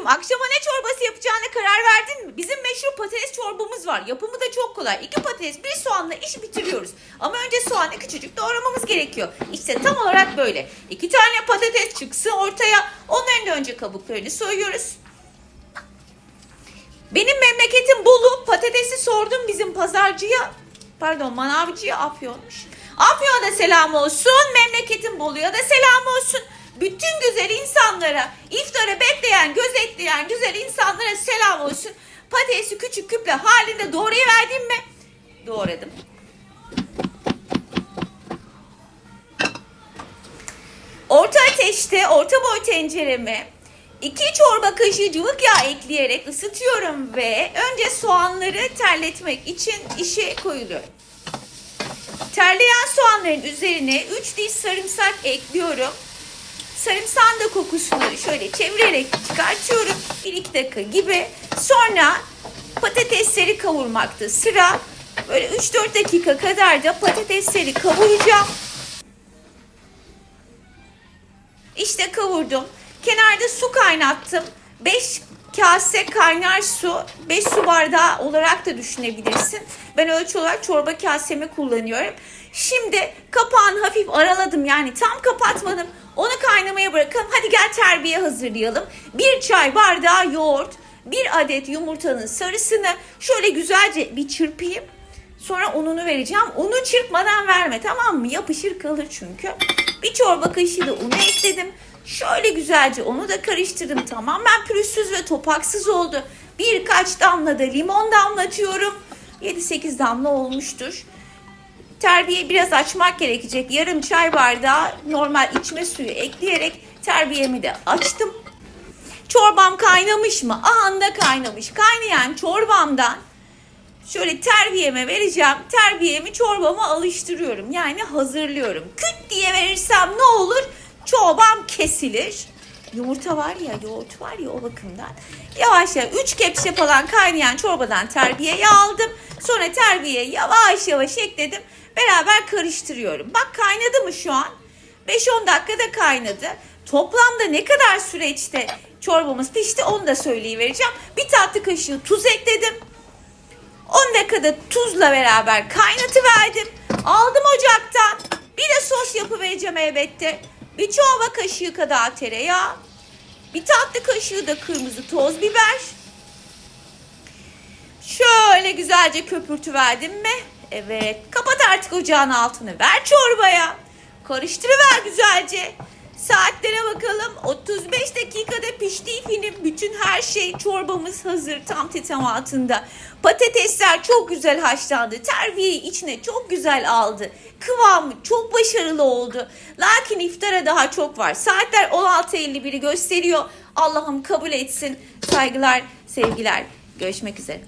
Aşkım akşama ne çorbası yapacağına karar verdin mi? Bizim meşhur patates çorbamız var. Yapımı da çok kolay. İki patates bir soğanla işi bitiriyoruz. Ama önce soğanı küçücük doğramamız gerekiyor. İşte tam olarak böyle. İki tane patates çıksın ortaya. Onların da önce kabuklarını soyuyoruz. Benim memleketim Bolu. Patatesi sordum bizim pazarcıya. Pardon manavcıya Afyon'muş. Afyon'a da selam olsun. Memleketim Bolu'ya da selam olsun. Bütün güzel insanlara, iftara bekleyen, gözetleyen güzel insanlara selam olsun. Patatesi küçük küple halinde doğrayıverdim mi? Doğradım. Orta ateşte, orta boy tencereme 2 çorba kaşığı cıvık yağ ekleyerek ısıtıyorum ve önce soğanları terletmek için işe koyuluyorum. Terleyen soğanların üzerine 3 diş sarımsak ekliyorum. Sarımsağın da kokusunu şöyle çevirerek çıkartıyorum. 1-2 dakika gibi. Sonra patatesleri kavurmakta sıra. Böyle 3-4 dakika kadar da patatesleri kavuracağım. İşte kavurdum. Kenarda su kaynattım. 5 kase kaynar su, 5 su bardağı olarak da düşünebilirsin. Ben ölçü olarak çorba kasemi kullanıyorum. Şimdi kapağını hafif araladım yani tam kapatmadım. Onu kaynamaya bırakalım. Hadi gel terbiye hazırlayalım. Bir çay bardağı yoğurt, bir adet yumurtanın sarısını şöyle güzelce bir çırpayım. Sonra ununu vereceğim. Unu çırpmadan verme tamam mı? Yapışır kalır çünkü. Bir çorba kaşığı da unu ekledim. Şöyle güzelce onu da karıştırdım. Tamamen pürüzsüz ve topaksız oldu. Birkaç damla da limon damlatıyorum. 7-8 damla olmuştur. Terbiyeyi biraz açmak gerekecek. Yarım çay bardağı normal içme suyu ekleyerek terbiyemi de açtım. Çorbam kaynamış mı? Ahanda kaynamış. Kaynayan çorbamdan şöyle terbiyeme vereceğim. Terbiyemi çorbama alıştırıyorum. Yani hazırlıyorum. Küt diye verirsem ne olur? Çorbam kesilir. Yumurta var ya, yoğurt var ya o bakımdan. Yavaş yavaş 3 kepçe falan kaynayan çorbadan terbiyeyi aldım. Sonra terbiyeyi yavaş yavaş ekledim. Beraber karıştırıyorum. Bak kaynadı mı şu an? 5-10 dakikada kaynadı. Toplamda ne kadar süreçte çorbamız pişti onu da söyleyivereceğim. Bir tatlı kaşığı tuz ekledim. 10 dakikada tuzla beraber kaynatıverdim. Aldım ocaktan. Bir de sos yapıvereceğim elbette. Bir çorba kaşığı kadar tereyağı. Bir tatlı kaşığı da kırmızı toz biber. Şöyle güzelce köpürtüverdim mi? Evet. Kapat artık ocağın altını. Ver çorbaya. Karıştırıver güzelce. Saatlere bakalım. 35 dakikada pişti ifinin bütün her şey çorbamız hazır tam tetematında. Patatesler çok güzel haşlandı. Terbiyeyi içine çok güzel aldı. Kıvamı çok başarılı oldu. Lakin iftara daha çok var. Saatler 16.51'i gösteriyor. Allah'ım kabul etsin. Saygılar, sevgiler. Görüşmek üzere.